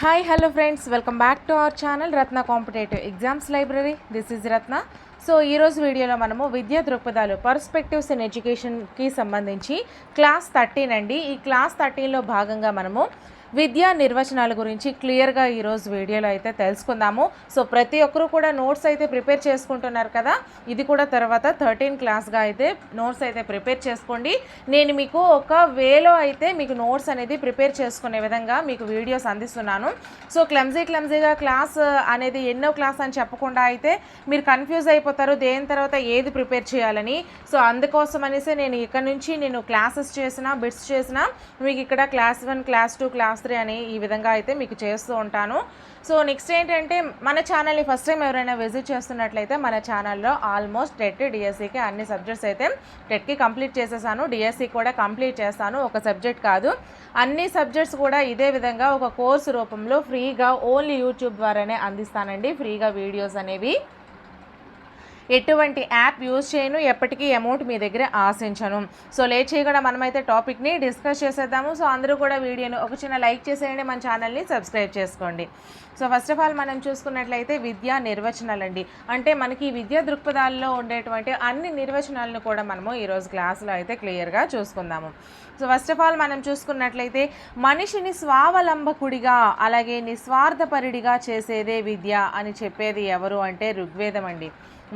Hi hello friends welcome back to our channel Ratna competitive exams library this is Ratna so ఈరోజు వీడియోలో మనము విద్యా దృక్పథాలు perspectives in ఎడ్యుకేషన్కి సంబంధించి క్లాస్ థర్టీన్ అండి. ఈ క్లాస్ థర్టీన్లో భాగంగా మనము విద్యా నిర్వచనాల గురించి క్లియర్గా ఈరోజు వీడియోలో అయితే తెలుసుకుందాము. సో ప్రతి ఒక్కరూ కూడా నోట్స్ అయితే ప్రిపేర్ చేసుకుంటున్నారు కదా? ఇది కూడా తర్వాత థర్టీన్ క్లాస్గా అయితే నోట్స్ అయితే ప్రిపేర్ చేసుకోండి. నేను మీకు ఒక వేలో అయితే మీకు నోట్స్ అనేది ప్రిపేర్ చేసుకునే విధంగా మీకు వీడియోస్ అందిస్తున్నాను. సో క్లమ్జీ క్లమ్జీగా క్లాస్ అనేది ఎన్నో క్లాస్ అని చెప్పకుండా అయితే మీరు కన్ఫ్యూజ్ అయిపోతారు దేని తర్వాత ఏది ప్రిపేర్ చేయాలని. సో అందుకోసం అనేసి నేను ఇక్కడ నుంచి నేను క్లాసెస్ చేసిన బిట్స్ చేసిన మీకు ఇక్కడ class one class two class Shastri అని ఈ విధంగా అయితే మీకు చేస్తూ ఉంటాను. సో నెక్స్ట్ ఏంటంటే మన ఛానల్ని ఫస్ట్ టైం ఎవరైనా విజిట్ చేస్తున్నట్లయితే మన ఛానల్లో ఆల్మోస్ట్ టెట్ డిఎస్సికి అన్ని సబ్జెక్ట్స్ అయితే టెట్కి కంప్లీట్ చేసేసాను. డిఎస్సి కూడా కంప్లీట్ చేస్తాను. ఒక సబ్జెక్ట్ కాదు. అన్ని సబ్జెక్ట్స్ కూడా ఇదే విధంగా ఒక కోర్సు రూపంలో ఫ్రీగా ఓన్లీ యూట్యూబ్ ద్వారానే అందిస్తానండి. ఫ్రీగా వీడియోస్ అనేవి. ఎటువంటి యాప్ యూజ్ చేయను ఎప్పటికీ అమౌంట్ మీ దగ్గర ఆశించను. సో లేట్ చేయకుండా మనమైతే టాపిక్ని డిస్కస్ చేసేద్దాము. సో అందరూ కూడా వీడియోని ఒక చిన్న లైక్ చేసేయండి మన ఛానల్ని సబ్స్క్రైబ్ చేసుకోండి. సో ఫస్ట్ ఆఫ్ ఆల్ మనం చూసుకున్నట్లయితే విద్యా నిర్వచనాలు అండి అంటే మనకి విద్యా దృక్పథాల్లో ఉండేటువంటి అన్ని నిర్వచనాలను కూడా మనము ఈరోజు క్లాస్లో అయితే క్లియర్గా చూసుకుందాము. ఫస్ట్ ఆఫ్ ఆల్ మనం చూసుకున్నట్లయితే మనిషిని స్వావలంబకుడిగా అలాగే నిస్వార్థపరుడిగా చేసేదే విద్య అని చెప్పేది ఎవరు అంటే ఋగ్వేదం అండి.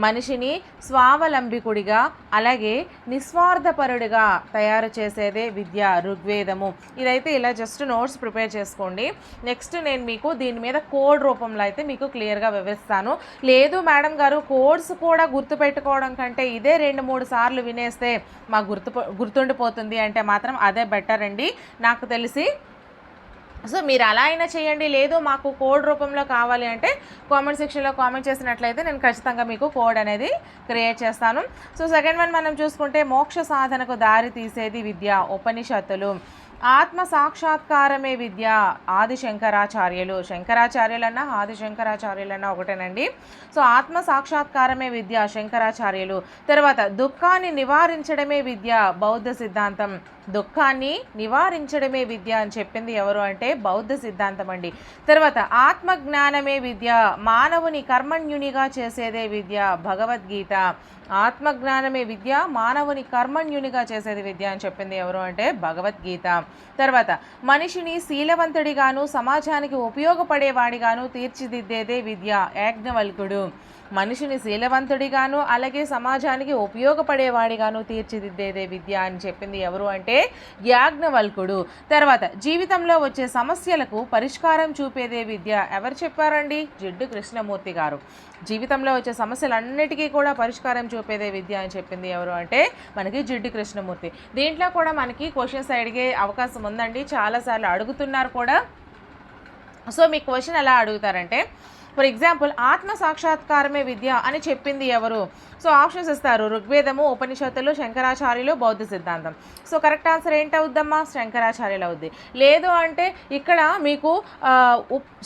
మనిషిని స్వావలంబికుడిగా అలాగే నిస్వార్థపరుడిగా తయారు చేసేదే విద్య ఋగ్వేదము. ఇదైతే ఇలా జస్ట్ నోట్స్ ప్రిపేర్ చేసుకోండి. నెక్స్ట్ నేను మీకు దీని మీద కోడ్ రూపంలో అయితే మీకు క్లియర్గా వివరిస్తాను. లేదు మేడం గారు కోడ్స్ కూడా గుర్తుపెట్టుకోవడం కంటే ఇదే రెండు మూడు సార్లు వినేస్తే మా గుర్తు గుర్తుండిపోతుంది అంటే మాత్రం అదే బెటర్ అండి. నాకు తెలిసి. సో మీరు అలా అయినా చేయండి. లేదు మాకు కోడ్ రూపంలో కావాలి అంటే కామెంట్ సెక్షన్లో కామెంట్ చేసినట్లయితే నేను ఖచ్చితంగా మీకు కోడ్ అనేది క్రియేట్ చేస్తాను. సో సెకండ్ వన్ మనం చూసుకుంటే మోక్ష సాధనకు దారి తీసేది విద్య ఉపనిషత్తులు. ఆత్మ సాక్షాత్కారమే విద్య ఆది శంకరాచార్యులు శంకరాచార్యులన్నా ఆది శంకరాచార్యులన్నా ఒకటేనండి. సో ఆత్మ సాక్షాత్కారమే విద్య శంకరాచార్యులు. తర్వాత దుఃఖాన్ని నివారించడమే విద్య బౌద్ధ సిద్ధాంతం. దుఃఖాన్ని నివారించడమే విద్య అని చెప్పింది ఎవరు అంటే బౌద్ధ సిద్ధాంతం అండి. తర్వాత ఆత్మజ్ఞానమే విద్య మానవుని కర్మణ్యునిగా చేసేదే విద్య భగవద్గీత. ఆత్మజ్ఞానమే విద్య మానవుని కర్మణ్యునిగా చేసేది విద్య అని చెప్పింది ఎవరు అంటే భగవద్గీత. తర్వాత మనిషిని శీలవంతుడిగాను సమాజానికి ఉపయోగపడేవాడిగాను తీర్చిదిద్దేదే విద్య యాజ్ఞవల్కుడు మనిషిని శీలవంతుడిగాను అలాగే సమాజానికి ఉపయోగపడేవాడిగాను తీర్చిదిద్దేదే విద్య అని చెప్పింది ఎవరు అంటే యాజ్ఞవల్కుడు. తర్వాత జీవితంలో వచ్చే సమస్యలకు పరిష్కారం చూపేదే విద్య. ఎవరు చెప్పారండి? జిడ్డు కృష్ణమూర్తి గారు. జీవితంలో వచ్చే సమస్యలన్నిటికీ కూడా పరిష్కారం చూపేదే విద్య అని చెప్పింది ఎవరు అంటే మనకి జిడ్డు కృష్ణమూర్తి. దీంట్లో కూడా మనకి క్వశ్చన్స్ అడిగే అవకాశం ఉందండి. చాలాసార్లు అడుగుతున్నారు కూడా. సో మీ క్వశ్చన్ ఎలా అడుగుతారంటే ఫర్ ఎగ్జాంపుల్ ఆత్మ సాక్షాత్కారమే విద్య అని చెప్పింది ఎవరు? సో ఆప్షన్స్ ఇస్తారు. ఋగ్వేదము ఉపనిషత్తులు శంకరాచార్యులు బౌద్ధ సిద్ధాంతం. సో కరెక్ట్ ఆన్సర్ ఏంటవుద్దమ్మా? శంకరాచార్యులు అవుద్ది లేదు అంటే ఇక్కడ మీకు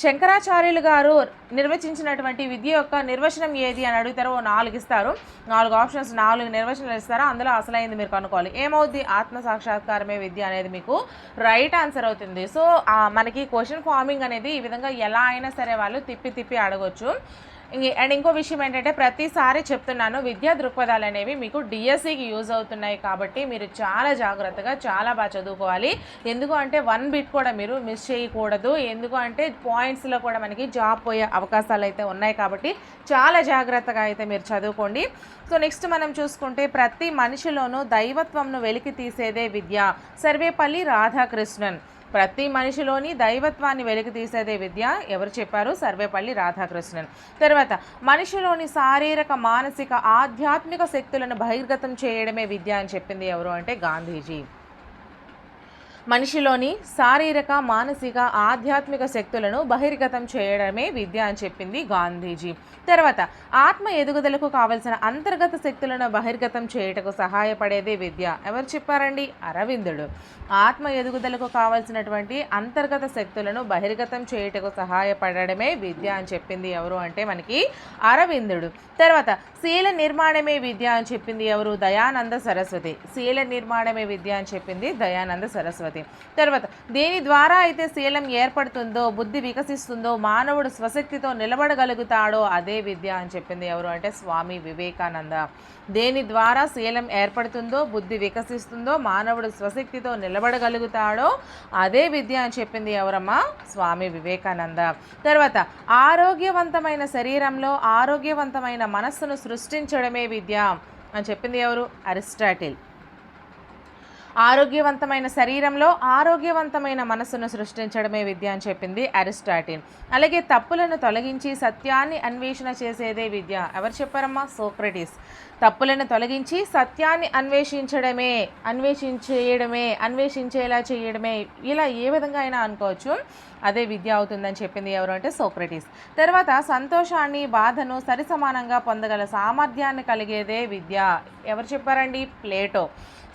శంకరాచార్యులు గారు నిర్వచించినటువంటి విద్య యొక్క నిర్వచనం ఏది అని అడుగుతారో నాలుగు ఇస్తారు. నాలుగు ఆప్షన్స్ నాలుగు నిర్వచనాలు ఇస్తారో? అందులో అసలైంది మీరు కనుక్కోవాలి. ఏమవుద్ది? ఆత్మ సాక్షాత్కారమే విద్య అనేది మీకు రైట్ ఆన్సర్ అవుతుంది. సో మనకి క్వశ్చన్ ఫార్మింగ్ అనేది ఈ విధంగా ఎలా అయినా సరే వాళ్ళు తిప్పి తిప్పి అడగొచ్చు. అండ్ ఇంకో విషయం ఏంటంటే ప్రతిసారి చెప్తున్నాను విద్యా దృక్పథాలు అనేవి మీకు డిఎస్సికి యూజ్ అవుతున్నాయి కాబట్టి మీరు చాలా జాగ్రత్తగా చాలా బాగా చదువుకోవాలి. ఎందుకు అంటే వన్ బిట్ కూడా మీరు మిస్ చేయకూడదు. ఎందుకు అంటే పాయింట్స్లో కూడా మనకి జాబ్ పోయే అవకాశాలు అయితే ఉన్నాయి కాబట్టి చాలా జాగ్రత్తగా అయితే మీరు చదువుకోండి. సో నెక్స్ట్ మనం చూసుకుంటే ప్రతి మనిషిలోనూ దైవత్వంను వెలికి తీసేదే విద్య. సర్వేపల్లి రాధాకృష్ణన్. ప్రతి మనిషిలోని దైవత్వాన్ని వెలికి తీసేదే విద్య ఎవరు చెప్పారు? సర్వేపల్లి రాధాకృష్ణన్. తర్వాత మనిషిలోని శారీరక మానసిక ఆధ్యాత్మిక శక్తులను బహిర్గతం చేయడమే విద్య అని చెప్పింది ఎవరు అంటే గాంధీజీ. మనిషిలోని శారీరక మానసిక ఆధ్యాత్మిక శక్తులను బహిర్గతం చేయడమే విద్య అని చెప్పింది గాంధీజీ. తర్వాత ఆత్మ ఎదుగుదలకు కావలసిన అంతర్గత శక్తులను బహిర్గతం చేయుటకు సహాయపడేదే విద్య. ఎవరు చెప్పారండి? అరవిందుడు. ఆత్మ ఎదుగుదలకు కావలసినటువంటి అంతర్గత శక్తులను బహిర్గతం చేయుటకు సహాయపడడమే విద్య అని చెప్పింది ఎవరు అంటే మనకి అరవిందుడు. తర్వాత శీల నిర్మాణమే విద్య అని చెప్పింది ఎవరు? దయానంద సరస్వతి. శీల నిర్మాణమే విద్య అని చెప్పింది దయానంద సరస్వతి. సంగతి తర్వాత దేని ద్వారా అయితే శీలం ఏర్పడుతుందో బుద్ధి వికసిస్తుందో మానవుడు స్వశక్తితో నిలబడగలుగుతాడో అదే విద్య అని చెప్పింది ఎవరు అంటే స్వామి వివేకానంద. దేని ద్వారా శీలం ఏర్పడుతుందో బుద్ధి వికసిస్తుందో మానవుడు స్వశక్తితో నిలబడగలుగుతాడో అదే విద్య అని చెప్పింది ఎవరమ్మా? స్వామి వివేకానంద. తర్వాత ఆరోగ్యవంతమైన శరీరంలో ఆరోగ్యవంతమైన మనస్సును సృష్టించడమే విద్య అని చెప్పింది ఎవరు? అరిస్టాటిల్. ఆరోగ్యవంతమైన శరీరంలో ఆరోగ్యవంతమైన మనస్సును సృష్టించడమే విద్య అని చెప్పింది అరిస్టాటిన్ అలాగే తప్పులను తొలగించి సత్యాన్ని అన్వేషణ చేసేదే విద్య. ఎవరు చెప్పారమ్మా? సోక్రటీస్. తప్పులను తొలగించి సత్యాన్ని అన్వేషించడమే అన్వేషించేయడమే అన్వేషించేలా చేయడమే ఇలా ఏ విధంగా అయినా అనుకోవచ్చు. అదే విద్య అవుతుందని చెప్పింది ఎవరు అంటే సోక్రటీస్. తర్వాత సంతోషాన్ని బాధను సరిసమానంగా పొందగల సామర్థ్యాన్ని కలిగేదే విద్య. ఎవరు చెప్పారండి? ప్లేటో.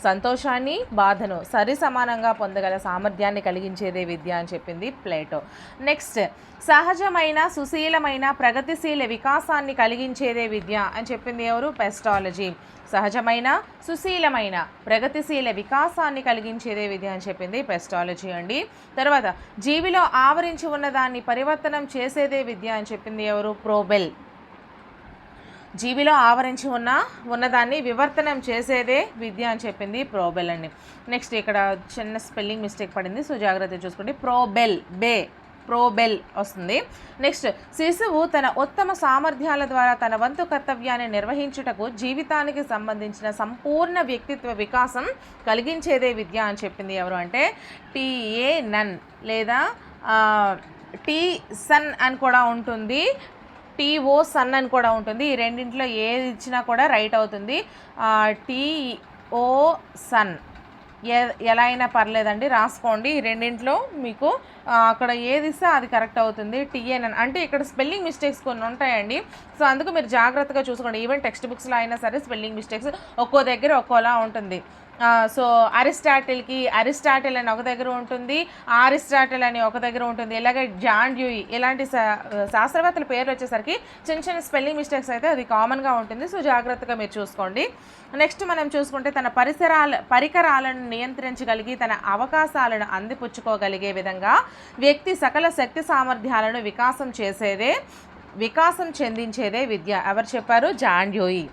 సంతోషాన్ని బాధను సరి సమానంగా పొందగల సామర్థ్యాన్ని కలిగించేదే విద్య అని చెప్పింది ప్లేటో. నెక్స్ట్ సహజమైన సుశీలమైన ప్రగతిశీల వికాసాన్ని కలిగించేదే విద్య అని చెప్పింది ఎవరు? పెస్టాలజీ. సహజమైన సుశీలమైన ప్రగతిశీల వికాసాన్ని కలిగించేదే విద్య అని చెప్పింది పెస్టాలజీ అండి. తర్వాత జీవిలో ఆవరించి ఉన్న దాన్ని పరివర్తనం చేసేదే విద్య అని చెప్పింది ఎవరు? ప్రోబెల్. జీవిలో ఆవరించి ఉన్న ఉన్నదాన్ని వివర్తనం చేసేదే విద్య అని చెప్పింది ప్రోబెల్ అండి. నెక్స్ట్ ఇక్కడ చిన్న స్పెల్లింగ్ మిస్టేక్ పడింది సో జాగ్రత్త చూసుకోండి. ప్రోబెల్ బే ప్రోబెల్ వస్తుంది. నెక్స్ట్ శిశువు తన ఉత్తమ సామర్థ్యాల ద్వారా తన వంతు కర్తవ్యాన్ని నిర్వహించుటకు జీవితానికి సంబంధించిన సంపూర్ణ వ్యక్తిత్వ వికాసం కలిగించేదే విద్య అని చెప్పింది ఎవరు అంటే టీఏ నన్ లేదా టీ సన్ అని కూడా ఉంటుంది. టీఓ సన్ అని కూడా ఉంటుంది. ఈ రెండింటిలో ఏది ఇచ్చినా కూడా రైట్ అవుతుంది. TO sun. ఏ ఎలా అయినా పర్లేదండి రాసుకోండి. ఈ రెండింటిలో మీకు అక్కడ ఏది ఇస్తే అది కరెక్ట్ అవుతుంది. టీఎన్ఎన్ అంటే ఇక్కడ స్పెల్లింగ్ మిస్టేక్స్ కొన్ని ఉంటాయండి. సో అందుకు మీరు జాగ్రత్తగా చూసుకోండి. ఈవెన్ టెక్స్ట్ బుక్స్లో అయినా సరే స్పెల్లింగ్ మిస్టేక్స్ ఒక్కో దగ్గర ఒక్కోలా ఉంటుంది. సో అరిస్టాటిల్కి అరిస్టాటిల్ అని ఒక దగ్గర ఉంటుంది ఆరిస్టాటిల్ అని ఒక దగ్గర ఉంటుంది. ఇలాగే జాన్ డ్యూయి ఇలాంటి శా- శాస్త్రవేత్తల పేర్లు వచ్చేసరికి చిన్న చిన్న స్పెల్లింగ్ మిస్టేక్స్ అయితే అది కామన్గా ఉంటుంది. సో జాగ్రత్తగా మీరు చూసుకోండి. నెక్స్ట్ మనం చూసుకుంటే తన పరిసరాల పరికరాలను నియంత్రించగలిగి తన అవకాశాలను అందిపుచ్చుకోగలిగే విధంగా వ్యక్తి సకల శక్తి సామర్థ్యాలను వికాసం చేసేదే వికాసం చెందించేదే విద్య. ఎవరు చెప్పారు? జాన్ డ్యూయి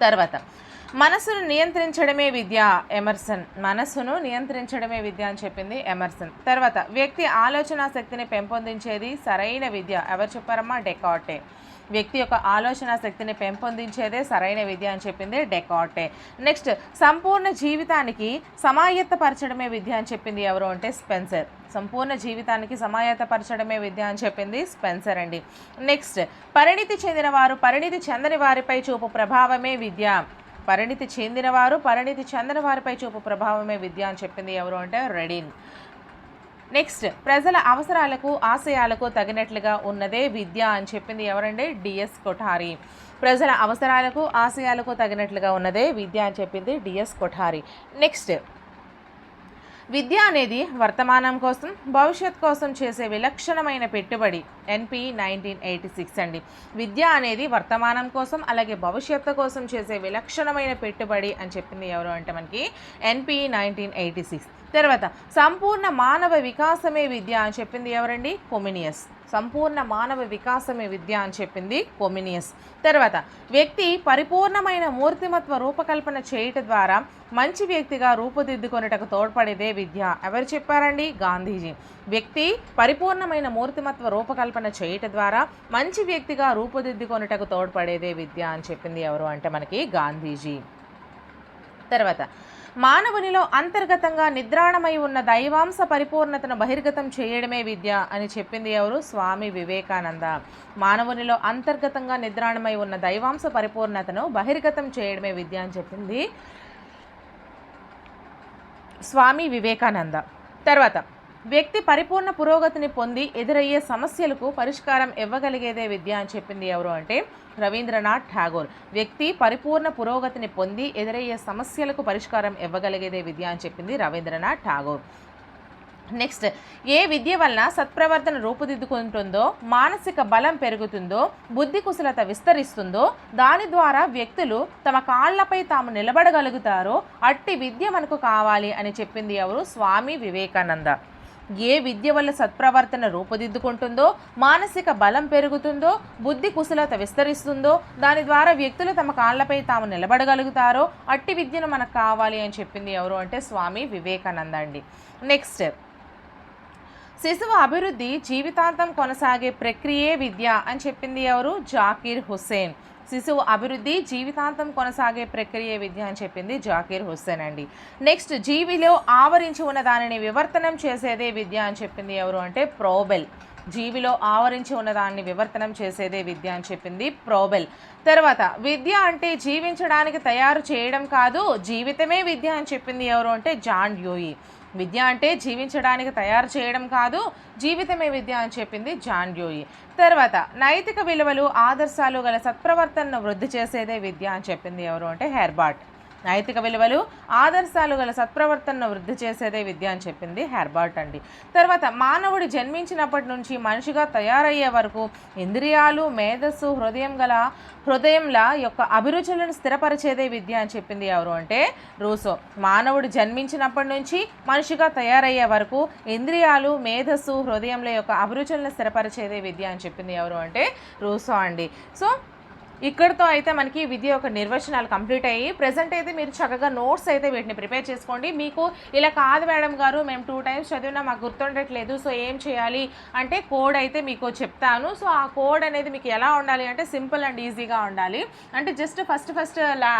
తర్వాత మనసును నియంత్రించడమే విద్య ఎమర్సన్. మనసును నియంత్రించడమే విద్య అని చెప్పింది ఎమర్సన్. తర్వాత వ్యక్తి ఆలోచన శక్తిని పెంపొందించేది సరైన విద్య. ఎవరు చెప్పారమ్మా? డెకాటే వ్యక్తి యొక్క ఆలోచన శక్తిని పెంపొందించేదే సరైన విద్య అని చెప్పింది డెకాటే నెక్స్ట్ సంపూర్ణ జీవితానికి సమాయత్తపరచడమే విద్య అని చెప్పింది ఎవరు అంటే స్పెన్సర్. సంపూర్ణ జీవితానికి సమాయత్తపరచడమే విద్య అని చెప్పింది స్పెన్సర్ అండి. నెక్స్ట్ పరిణితి చెందిన వారు పరిణితి చెందని వారిపై చూపు ప్రభావమే విద్య. పరిణితి చెందినవారు పరిణితి చెందిన వారిపై చూపు ప్రభావమే విద్య అని చెప్పింది ఎవరు అంటే రెడిన్. నెక్స్ట్ ప్రజల అవసరాలకు ఆశయాలకు తగినట్లుగా ఉన్నదే విద్య అని చెప్పింది ఎవరంటే డిఎస్ కొఠారి. ప్రజల అవసరాలకు ఆశయాలకు తగినట్లుగా ఉన్నదే విద్య అని చెప్పింది డిఎస్ కొఠారి. నెక్స్ట్ విద్య అనేది వర్తమానం కోసం భవిష్యత్ కోసం చేసే విలక్షణమైన పెట్టుబడి. ఎన్పి నైన్టీన్ ఎయిటీ సిక్స్ అండి. విద్య అనేది వర్తమానం కోసం అలాగే భవిష్యత్తు కోసం చేసే విలక్షణమైన పెట్టుబడి అని చెప్పింది ఎవరు అంటే మనకి ఎన్పి నైన్టీన్ ఎయిటీ సిక్స్ తర్వాత సంపూర్ణ మానవ వికాసమే విద్య అని చెప్పింది ఎవరండి? కొమినియస్ సంపూర్ణ మానవ వికాసమే విద్య అని చెప్పింది కొమినియస్ తర్వాత వ్యక్తి పరిపూర్ణమైన మూర్తిమత్వ రూపకల్పన చేయుట ద్వారా మంచి వ్యక్తిగా రూపుదిద్దుకొనుటకు తోడ్పడేదే విద్య. ఎవరు చెప్పారండి? గాంధీజీ. వ్యక్తి పరిపూర్ణమైన మూర్తిమత్వ రూపకల్పన చేయుట ద్వారా మంచి వ్యక్తిగా రూపుదిద్దుకొనుటకు తోడ్పడేదే విద్య అని చెప్పింది ఎవరు అంటే మనకి గాంధీజీ. తర్వాత మానవునిలో అంతర్గతంగా నిద్రాణమై ఉన్న దైవాంశ పరిపూర్ణతను బహిర్గతం చేయడమే విద్య అని చెప్పింది ఎవరు? స్వామి వివేకానంద. మానవునిలో అంతర్గతంగా నిద్రాణమై ఉన్న దైవాంశ పరిపూర్ణతను బహిర్గతం చేయడమే విద్య అని చెప్పింది స్వామి వివేకానంద. తర్వాత వ్యక్తి పరిపూర్ణ పురోగతిని పొంది ఎదురయ్యే సమస్యలకు పరిష్కారం ఇవ్వగలిగేదే విద్య అని చెప్పింది ఎవరు అంటే రవీంద్రనాథ్ ఠాగూర్. వ్యక్తి పరిపూర్ణ పురోగతిని పొంది ఎదురయ్యే సమస్యలకు పరిష్కారం ఇవ్వగలిగేదే విద్య అని చెప్పింది రవీంద్రనాథ్ ఠాగూర్. నెక్స్ట్ ఏ విద్య వలన సత్ప్రవర్తన రూపుదిద్దుకుంటుందో మానసిక బలం పెరుగుతుందో బుద్ధి కుశలత విస్తరిస్తుందో దాని ద్వారా వ్యక్తులు తమ కాళ్ళపై తాము నిలబడగలుగుతారో అట్టి విద్య మనకు కావాలి అని చెప్పింది ఎవరు? స్వామి వివేకానంద. ఏ విద్య వల్ల సత్ప్రవర్తన రూపుదిద్దుకుంటుందో మానసిక బలం పెరుగుతుందో బుద్ధి కుశలత విస్తరిస్తుందో దాని ద్వారా వ్యక్తులు తమ కాళ్ళపై తాము నిలబడగలుగుతారో అట్టి విద్యను మనకు కావాలి అని చెప్పింది ఎవరు అంటే స్వామి వివేకానంద అండి నెక్స్ట్ శిశువు అభివృద్ధి జీవితాంతం కొనసాగే ప్రక్రియే విద్య అని చెప్పింది ఎవరు? జాకీర్ హుస్సేన్. శిశువు అభివృద్ధి జీవితాంతం కొనసాగే ప్రక్రియ విద్య అని చెప్పింది జాకీర్ హుస్సేన్ అండి. నెక్స్ట్ జీవిలో ఆవరించి ఉన్న దానిని వివర్తనం చేసేదే విద్య అని చెప్పింది ఎవరు అంటే ప్రోబెల్. జీవిలో ఆవరించి ఉన్నదాన్ని వివర్తనం చేసేదే విద్య అని చెప్పింది ప్రోబెల్. తర్వాత విద్య అంటే జీవించడానికి తయారు చేయడం కాదు జీవితమే విద్య అని చెప్పింది ఎవరు అంటే జాన్ డ్యూయి. విద్య అంటే జీవించడానికి తయారు చేయడం కాదు జీవితమే విద్య అని చెప్పింది జాన్ డ్యూయి. తర్వాత నైతిక విలువలు ఆదర్శాలు గల సత్ప్రవర్తనను వృద్ధి చేసేదే విద్య అని చెప్పింది ఎవరు అంటే హెర్బార్ట్. నైతిక విలువలు ఆదర్శాలు గల సత్ప్రవర్తనను వృద్ధి చేసేదే విద్య అని చెప్పింది హెర్బర్ట్ అండి. తర్వాత మానవుడు జన్మించినప్పటి నుంచి మనిషిగా తయారయ్యే వరకు ఇంద్రియాలు మేధస్సు హృదయం గల హృదయంల యొక్క అభిరుచులను స్థిరపరిచేదే విద్య అని చెప్పింది ఎవరు అంటే రూసో. మానవుడు జన్మించినప్పటి నుంచి మనిషిగా తయారయ్యే వరకు ఇంద్రియాలు మేధస్సు హృదయంల యొక్క అభిరుచులను స్థిరపరిచేదే విద్య అని చెప్పింది ఎవరు అంటే రూసో అండి. సో ఇక్కడితో అయితే మనకి విద్య యొక్క నిర్వచనాలు కంప్లీట్ అయ్యి ప్రజెంట్ అయితే మీరు చక్కగా నోట్స్ అయితే వీటిని ప్రిపేర్ చేసుకోండి. మీకు ఇలా కాదు మేడం గారు మేము టూ టైమ్స్ చదివినా మాకు గుర్తుండట్లేదు సో ఏం చేయాలి అంటే కోడ్ అయితే మీకు చెప్తాను. సో ఆ కోడ్ అనేది మీకు ఎలా ఉండాలి అంటే సింపుల్ అండ్ ఈజీగా ఉండాలి. అంటే జస్ట్ ఫస్ట్ ఫస్ట్ లా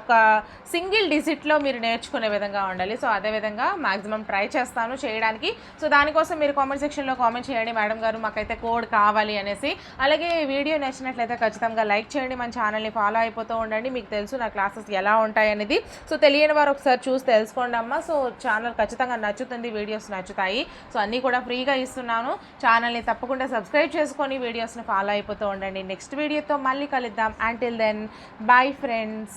ఒక సింగిల్ డిజిట్లో మీరు నేర్చుకునే విధంగా ఉండాలి. సో అదేవిధంగా మాక్సిమం ట్రై చేస్తాను చేయడానికి. సో దానికోసం మీరు కామెంట్ సెక్షన్లో కామెంట్ చేయండి మేడం గారు మాకైతే కోడ్ కావాలి అనేసి. అలాగే వీడియో నచ్చినట్లయితే ఖచ్చితంగా లైక్ చేయండి మన ఛానల్ని ఫాలో అయిపోతూ ఉండండి. మీకు తెలుసు నా క్లాసెస్ ఎలా ఉంటాయి అనేది. సో తెలియని వారు ఒకసారి చూసి తెలుసుకోండి అమ్మ సో ఛానల్ ఖచ్చితంగా నచ్చుతుంది వీడియోస్ నచ్చుతాయి. సో అన్నీ కూడా ఫ్రీగా ఇస్తున్నాను. ఛానల్ని తప్పకుండా సబ్స్క్రైబ్ చేసుకొని వీడియోస్ని ఫాలో అయిపోతూ ఉండండి. నెక్స్ట్ వీడియోతో మళ్ళీ కలుద్దాం. Until then bye friends